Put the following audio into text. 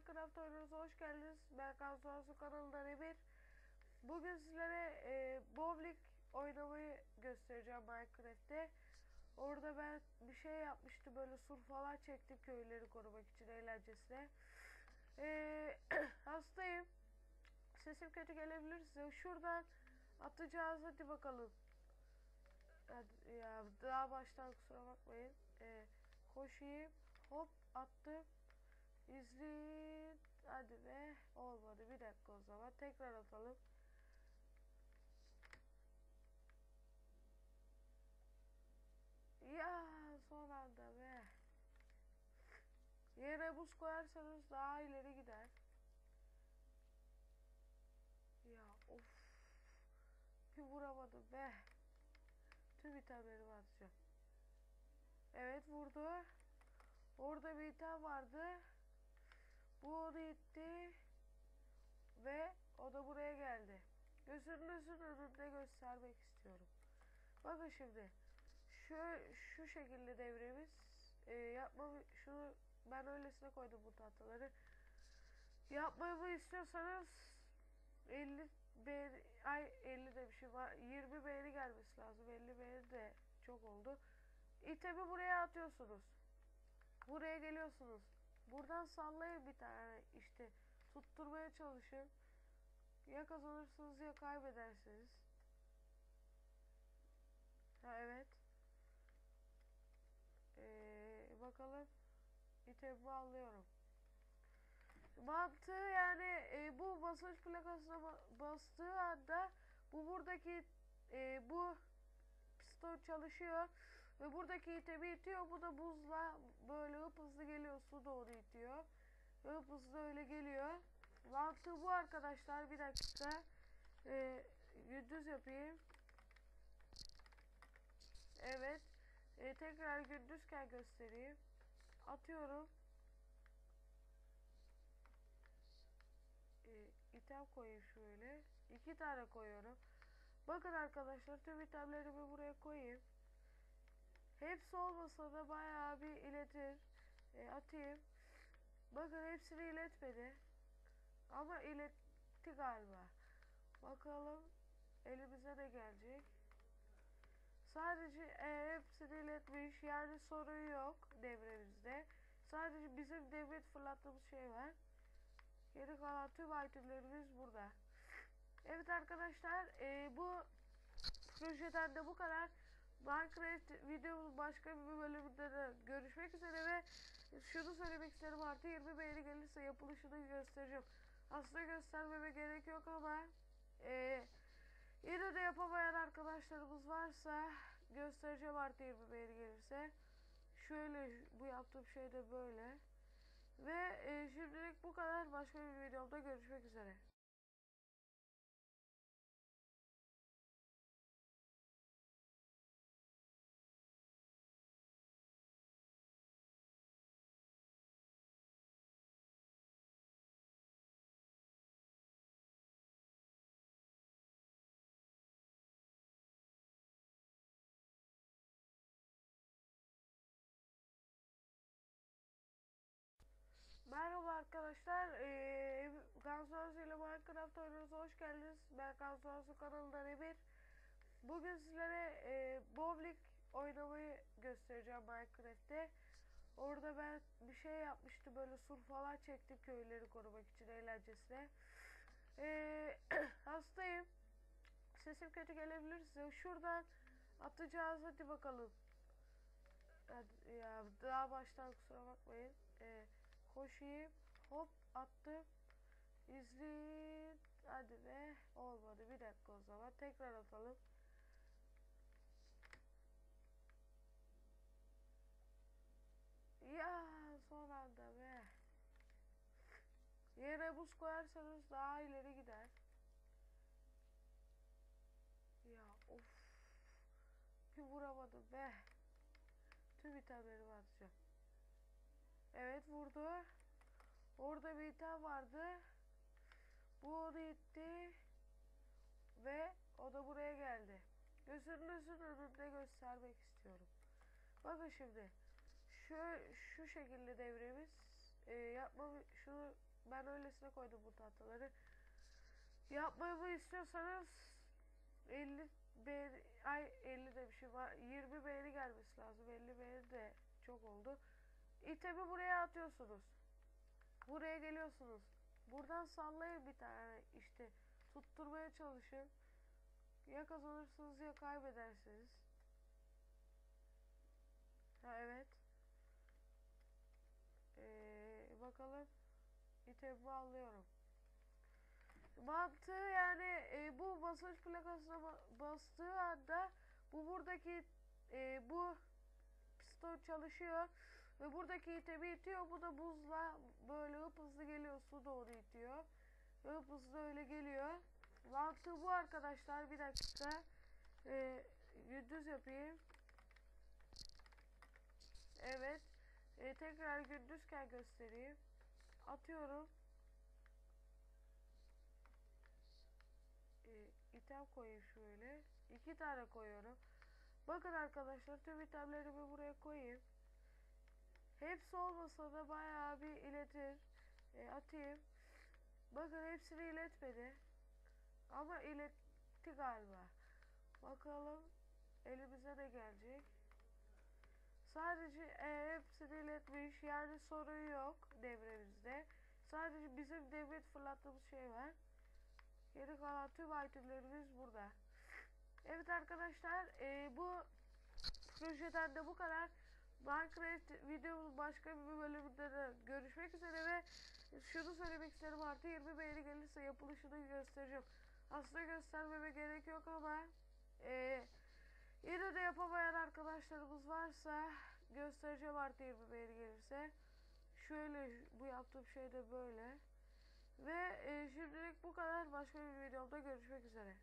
Minecraft oynuyoruz. Hoş geldiniz. Ben Kansuasu kanalından Emir. Bugün sizlere e, bowling oynamayı göstereceğim Minecraft'te. Orada ben bir şey yapmıştım. Böyle sur falan çektim köyleri korumak için eğlencesine. E, hastayım. Sesim kötü gelebilir size. Şuradan atacağız. Hadi bakalım. Hadi, ya daha baştan kusura bakmayın. E, koşayım. Hop attım. İzleyin. Hadi be. Olmadı. Bir dakika o zaman. Tekrar atalım. Ya son anda be. Yere buz koyarsanız daha ileri gider. Ya of. Bir vuramadım be. Tüm itemlerimi atacağım. Evet vurdu. Orada bir item vardı. Bu onu itti. Ve o da buraya geldi. Gözünüzün önünde göstermek istiyorum. Bakın şimdi. Şu, şu şekilde devremiz. E, yapmamı, şunu ben öylesine koydum bu tahtaları. Yapmamı istiyorsanız 50 beğeni, ay 50 demişim ha, 20 beğeni gelmesi lazım. 50 beğeni de çok oldu. İtemi buraya atıyorsunuz. Buraya geliyorsunuz. Buradan sallayın bir tane işte tutturmaya çalışın. Ya kazanırsınız ya kaybedersiniz. Ha evet. Ee, bakalım. İtemi alıyorum. Mantığı yani e, bu basınç plakasına ba- bastığı anda bu buradaki e, bu piston çalışıyor ve buradaki itemi itiyor. Bu da buzla böyle hıp hızlı geliyor. Su onu itiyor. Ve hıp hızlı öyle geliyor. Mantığı bu arkadaşlar. Bir dakika. E, gündüz yapayım. Evet. E, tekrar gündüzken göstereyim. Atıyorum. E, item koyayım şöyle. İki tane koyuyorum. Bakın arkadaşlar tüm itemlerimi buraya koyayım. Hepsi olmasa da bayağı bir iletir. E, atayım. Bakın hepsini iletmedi. Ama iletti galiba. Bakalım elimize ne gelecek. Sadece e, hepsini iletmiş. Yani sorun yok devremizde. Sadece bizim devret fırlattığımız şey var. Geri kalan tüm itemlerimiz burada. Evet arkadaşlar e, bu projeden de bu kadar. Minecraft videomuz başka bir bölümünde de görüşmek üzere ve şunu söylemek isterim artı 20 beğeni gelirse yapılışını göstereceğim. Aslında göstermeme gerek yok ama e, yine de yapamayan arkadaşlarımız varsa göstereceğim artı 20 beğeni gelirse. Şöyle bu yaptığım şey de böyle. Ve e, şimdilik bu kadar. Başka bir videomda görüşmek üzere. Arkadaşlar. Ee, Gansuasu ile Minecraft oynuyoruz. Hoş geldiniz. Ben Gansuasu kanalından Emir. Bugün sizlere e, bowling oynamayı göstereceğim Minecraft'te. Orada ben bir şey yapmıştım. Böyle sur falan çektim köyleri korumak için eğlencesine. Ee, hastayım. Sesim kötü gelebilir size. Şuradan atacağız. Hadi bakalım. Hadi, ya daha baştan kusura bakmayın. Ee, koşayım. Hop attım. İzleyin. Hadi be. Olmadı. Bir dakika o zaman. Tekrar atalım. Ya son anda be. Yere buz koyarsanız daha ileri gider. Ya of. Bir vuramadım be. Tüm itemlerimi atacağım. Evet vurdu. Orada bir item vardı. Bu onu itti. Ve o da buraya geldi. Gözünüzün önünde göstermek istiyorum. Bakın şimdi. Şu, şu şekilde devremiz. E, yapmamı, şunu ben öylesine koydum bu tahtaları. Yapmamı istiyorsanız 50 beğeni, ay 50 demişim ha, 20 beğeni gelmesi lazım. 50 beğeni de çok oldu. İtemi buraya atıyorsunuz. Buraya geliyorsunuz. Buradan sallayın bir tane işte tutturmaya çalışın. Ya kazanırsınız ya kaybedersiniz. Ha evet. Ee, bakalım. İtemi alıyorum. Mantığı yani e, bu basınç plakasına ba- bastığı anda bu buradaki e, bu piston çalışıyor ve buradaki itemi itiyor. Bu da buzla böyle hıp hızlı geliyor. Su doğru itiyor. Ve hıp hızlı öyle geliyor. Mantığı bu arkadaşlar. Bir dakika. E, gündüz yapayım. Evet. E, tekrar gündüzken göstereyim. Atıyorum. E, item koyayım şöyle. İki tane koyuyorum. Bakın arkadaşlar tüm itemlerimi buraya koyayım. Hepsi olmasa da bayağı bir iletir. E, atayım. Bakın hepsini iletmedi. Ama iletti galiba. Bakalım elimize ne gelecek. Sadece e, hepsini iletmiş. Yani sorun yok devremizde. Sadece bizim devret fırlattığımız şey var. Geri kalan tüm itemlerimiz burada. Evet arkadaşlar e, bu projeden de bu kadar. Minecraft videomuzun başka bir bölümünde de görüşmek üzere ve şunu söylemek isterim artı 20 beğeni gelirse yapılışını göstereceğim. Aslında göstermeme gerek yok ama e, yine de yapamayan arkadaşlarımız varsa göstereceğim artı 20 beğeni gelirse. Şöyle bu yaptığım şey de böyle. Ve e, şimdilik bu kadar. Başka bir videomda görüşmek üzere.